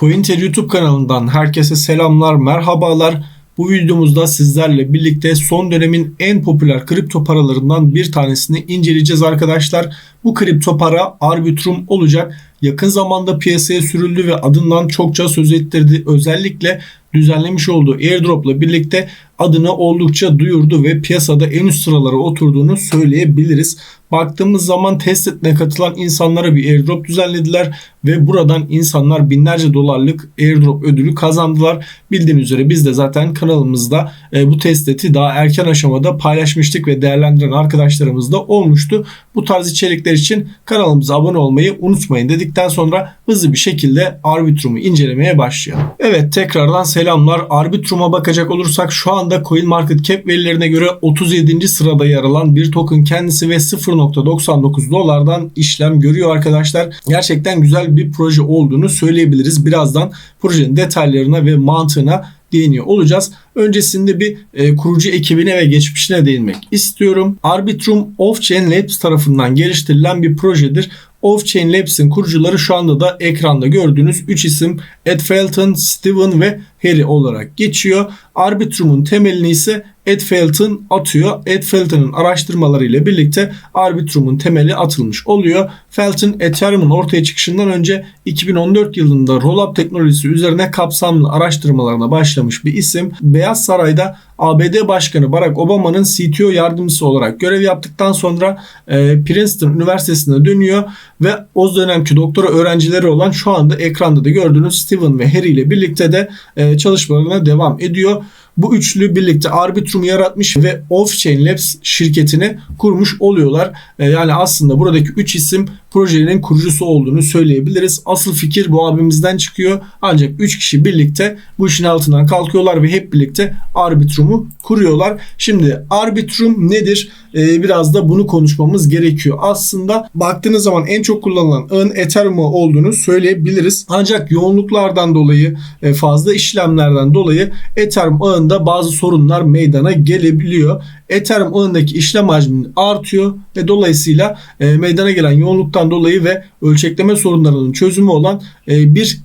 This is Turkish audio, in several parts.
CoinTel YouTube kanalından herkese selamlar, merhabalar. Bu videomuzda sizlerle birlikte son dönemin en popüler kripto paralarından bir tanesini inceleyeceğiz arkadaşlar. Bu kripto para Arbitrum olacak. Yakın zamanda piyasaya sürüldü ve adından çokça söz ettirdi. Özellikle düzenlemiş olduğu airdropla birlikte adını oldukça duyurdu ve piyasada en üst sıralara oturduğunu söyleyebiliriz. Baktığımız zaman test etmeye katılan insanlara bir airdrop düzenlediler ve buradan insanlar binlerce dolarlık airdrop ödülü kazandılar. Bildiğiniz üzere biz de zaten kanalımızda e, bu testeti daha erken aşamada paylaşmıştık ve değerlendiren arkadaşlarımız da olmuştu. Bu tarz içerikler için kanalımıza abone olmayı unutmayın dedikten sonra hızlı bir şekilde Arbitrum'u incelemeye başlayalım. Evet tekrardan selamlar. Arbitrum'a bakacak olursak şu anda CoinMarketCap verilerine göre 37. sırada yer alan bir token kendisi ve 0.99 dolardan işlem görüyor arkadaşlar. Gerçekten güzel bir proje olduğunu söyleyebiliriz. Birazdan projenin detaylarına ve mantığına değiniyor olacağız. Öncesinde bir e, kurucu ekibine ve geçmişine değinmek istiyorum. Arbitrum Off-Chain Labs tarafından geliştirilen bir projedir. Off-Chain Labs'in kurucuları şu anda da ekranda gördüğünüz 3 isim Ed Felton, Steven ve Harry olarak geçiyor. Arbitrum'un temelini ise Ed Felton atıyor. Ed Felton'ın araştırmalarıyla birlikte Arbitrum'un temeli atılmış oluyor. Felton Ethereum'un ortaya çıkışından önce 2014 yılında rollup teknolojisi üzerine kapsamlı araştırmalarına başlamış bir isim. Beyaz Saray'da ABD Başkanı Barack Obama'nın CTO yardımcısı olarak görev yaptıktan sonra e, Princeton Üniversitesi'ne dönüyor ve o dönemki doktora öğrencileri olan şu anda ekranda da gördüğünüz Steven ve Harry ile birlikte de e, çalışmalarına devam ediyor. Bu üçlü birlikte Arbitrum yaratmış ve Off-Chain Labs şirketini kurmuş oluyorlar. E, yani aslında buradaki üç isim projenin kurucusu olduğunu söyleyebiliriz. Asıl fikir bu abimizden çıkıyor. Ancak 3 kişi birlikte bu işin altından kalkıyorlar ve hep birlikte Arbitrum'u kuruyorlar. Şimdi Arbitrum nedir? Ee, biraz da bunu konuşmamız gerekiyor. Aslında baktığınız zaman en çok kullanılan ağın Ethereum olduğunu söyleyebiliriz. Ancak yoğunluklardan dolayı e, fazla işlemlerden dolayı Ethereum ağında bazı sorunlar meydana gelebiliyor. Ethereum ağındaki işlem hacmi artıyor ve dolayısıyla e, meydana gelen yoğunluktan dolayı ve ölçekleme sorunlarının çözümü olan e, bir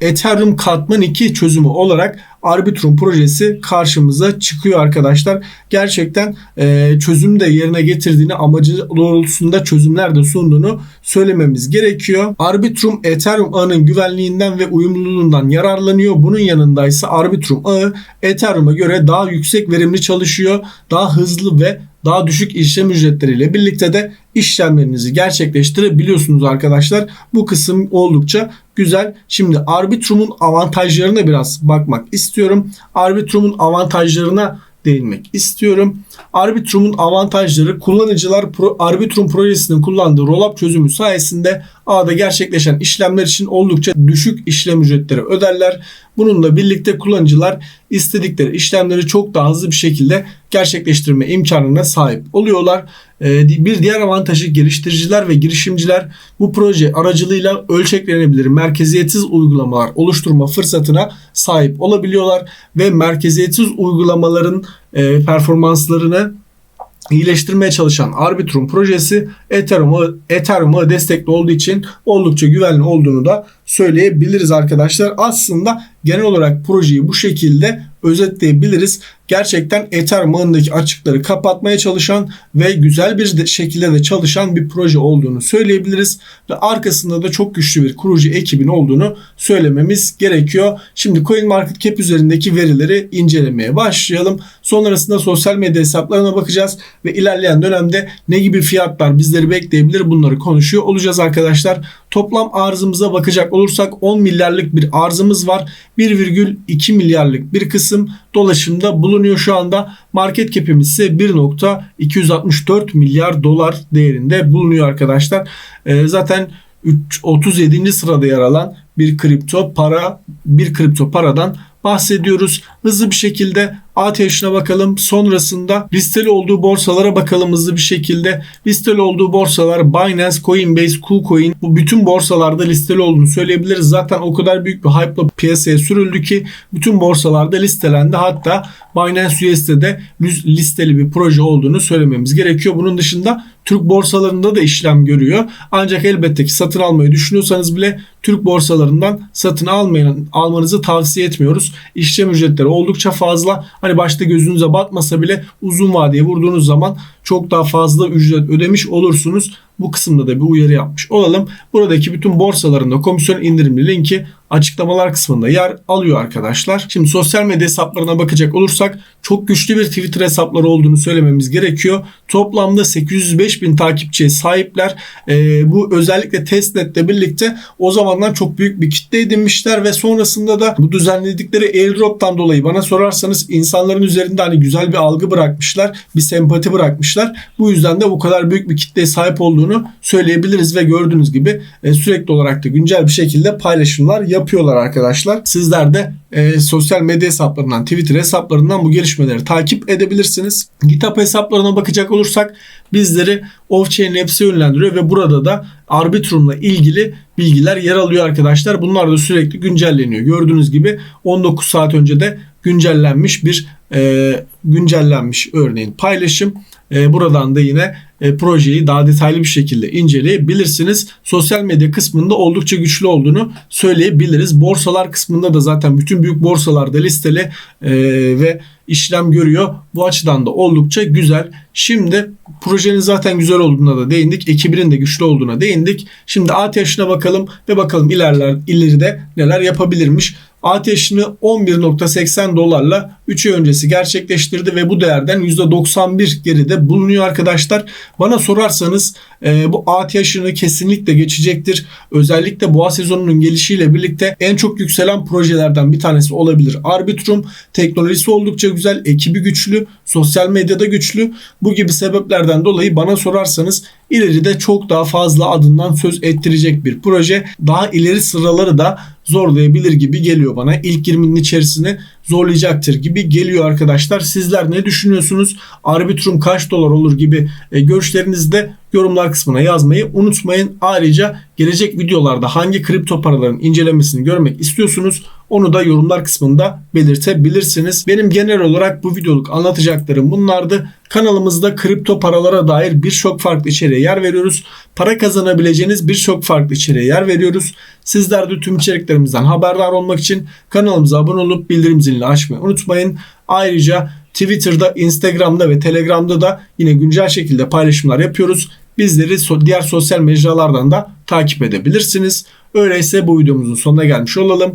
Ethereum katman 2 çözümü olarak Arbitrum projesi karşımıza çıkıyor arkadaşlar. Gerçekten e, çözüm de yerine getirdiğini amacı doğrultusunda çözümler de sunduğunu söylememiz gerekiyor. Arbitrum Ethereum ağının güvenliğinden ve uyumluluğundan yararlanıyor. Bunun yanında ise Arbitrum ağı Ethereum'a göre daha yüksek verimli çalışıyor. Daha hızlı ve daha düşük işlem ücretleriyle birlikte de işlemlerinizi gerçekleştirebiliyorsunuz arkadaşlar. Bu kısım oldukça güzel. Şimdi Arbitrum'un avantajlarına biraz bakmak istiyorum. Arbitrum'un avantajlarına değinmek istiyorum. Arbitrum'un avantajları kullanıcılar Pro, Arbitrum projesinin kullandığı rollup çözümü sayesinde ağda gerçekleşen işlemler için oldukça düşük işlem ücretleri öderler. Bununla birlikte kullanıcılar istedikleri işlemleri çok daha hızlı bir şekilde gerçekleştirme imkanına sahip oluyorlar. Ee, bir diğer avantajı geliştiriciler ve girişimciler bu proje aracılığıyla ölçeklenebilir merkeziyetsiz uygulamalar oluşturma fırsatına sahip olabiliyorlar ve merkeziyetsiz uygulamaların e, performanslarını iyileştirmeye çalışan Arbitrum projesi Ethereum'u Ethereum'a destekli olduğu için oldukça güvenli olduğunu da söyleyebiliriz arkadaşlar. Aslında genel olarak projeyi bu şekilde özetleyebiliriz. Gerçekten Ethereum ağındaki açıkları kapatmaya çalışan ve güzel bir de şekilde de çalışan bir proje olduğunu söyleyebiliriz. Ve arkasında da çok güçlü bir kurucu ekibin olduğunu söylememiz gerekiyor. Şimdi CoinMarketCap üzerindeki verileri incelemeye başlayalım. Sonrasında sosyal medya hesaplarına bakacağız ve ilerleyen dönemde ne gibi fiyatlar bizleri bekleyebilir bunları konuşuyor olacağız arkadaşlar. Toplam arzımıza bakacak olursak 10 milyarlık bir arzımız var. 1,2 milyarlık bir kısım dolaşımda bulunuyor şu anda. Market cap'imiz ise 1.264 milyar dolar değerinde bulunuyor arkadaşlar. Ee, zaten 37. sırada yer alan bir kripto para bir kripto paradan bahsediyoruz. Hızlı bir şekilde ATH'ine bakalım. Sonrasında listeli olduğu borsalara bakalım hızlı bir şekilde. Listeli olduğu borsalar Binance, Coinbase, KuCoin bu bütün borsalarda listeli olduğunu söyleyebiliriz. Zaten o kadar büyük bir hype'la piyasaya sürüldü ki bütün borsalarda listelendi. Hatta Binance USD'de listeli bir proje olduğunu söylememiz gerekiyor. Bunun dışında Türk borsalarında da işlem görüyor. Ancak elbette ki satın almayı düşünüyorsanız bile Türk borsalarından satın almayın, almanızı tavsiye etmiyoruz. İşlem ücretleri oldukça fazla. Başta gözünüze batmasa bile uzun vadeye vurduğunuz zaman çok daha fazla ücret ödemiş olursunuz. Bu kısımda da bir uyarı yapmış olalım. Buradaki bütün borsalarında komisyon indirimli linki açıklamalar kısmında yer alıyor arkadaşlar. Şimdi sosyal medya hesaplarına bakacak olursak çok güçlü bir Twitter hesapları olduğunu söylememiz gerekiyor. Toplamda 805 bin takipçiye sahipler. Ee, bu özellikle testnetle birlikte o zamandan çok büyük bir kitle edinmişler ve sonrasında da bu düzenledikleri airdrop'tan dolayı bana sorarsanız insanların üzerinde hani güzel bir algı bırakmışlar. Bir sempati bırakmışlar. Bu yüzden de bu kadar büyük bir kitleye sahip olduğunu söyleyebiliriz ve gördüğünüz gibi e, sürekli olarak da güncel bir şekilde paylaşımlar yapıyorlar arkadaşlar. Sizler de e, sosyal medya hesaplarından, Twitter hesaplarından bu gelişmeleri takip edebilirsiniz. GitHub hesaplarına bakacak olursak bizleri off-chain hepsi yönlendiriyor ve burada da Arbitrum'la ilgili bilgiler yer alıyor arkadaşlar. Bunlar da sürekli güncelleniyor. Gördüğünüz gibi 19 saat önce de güncellenmiş bir e, güncellenmiş örneğin paylaşım. E, buradan da yine e, projeyi daha detaylı bir şekilde inceleyebilirsiniz. Sosyal medya kısmında oldukça güçlü olduğunu söyleyebiliriz. Borsalar kısmında da zaten bütün büyük borsalarda listeli e, ve işlem görüyor. Bu açıdan da oldukça güzel. Şimdi projenin zaten güzel olduğuna da değindik. Ekibinin de güçlü olduğuna değindik. Şimdi ATH'ine bakalım ve bakalım ilerler ileride neler yapabilirmiş. ATH'ini 11.80 dolarla 3 ay öncesi gerçekleştirdi ve bu değerden %91 geride bulunuyor arkadaşlar. Bana sorarsanız e, bu ATH'ini kesinlikle geçecektir. Özellikle boğa sezonunun gelişiyle birlikte en çok yükselen projelerden bir tanesi olabilir. Arbitrum teknolojisi oldukça güzel, ekibi güçlü, sosyal medyada güçlü. Bu gibi sebeplerden dolayı bana sorarsanız ileride çok daha fazla adından söz ettirecek bir proje. Daha ileri sıraları da zorlayabilir gibi geliyor bana. İlk 20'nin içerisine zorlayacaktır gibi geliyor arkadaşlar. Sizler ne düşünüyorsunuz? Arbitrum kaç dolar olur gibi e, görüşlerinizi de yorumlar kısmına yazmayı unutmayın. Ayrıca gelecek videolarda hangi kripto paraların incelemesini görmek istiyorsunuz? Onu da yorumlar kısmında belirtebilirsiniz. Benim genel olarak bu videoluk anlatacaklarım bunlardı. Kanalımızda kripto paralara dair birçok farklı içeriğe yer veriyoruz. Para kazanabileceğiniz birçok farklı içeriğe yer veriyoruz. Sizler de tüm içeriklerimizden haberdar olmak için kanalımıza abone olup bildirim zilini açmayı unutmayın. Ayrıca Twitter'da, Instagram'da ve Telegram'da da yine güncel şekilde paylaşımlar yapıyoruz. Bizleri diğer sosyal mecralardan da takip edebilirsiniz. Öyleyse bu videomuzun sonuna gelmiş olalım.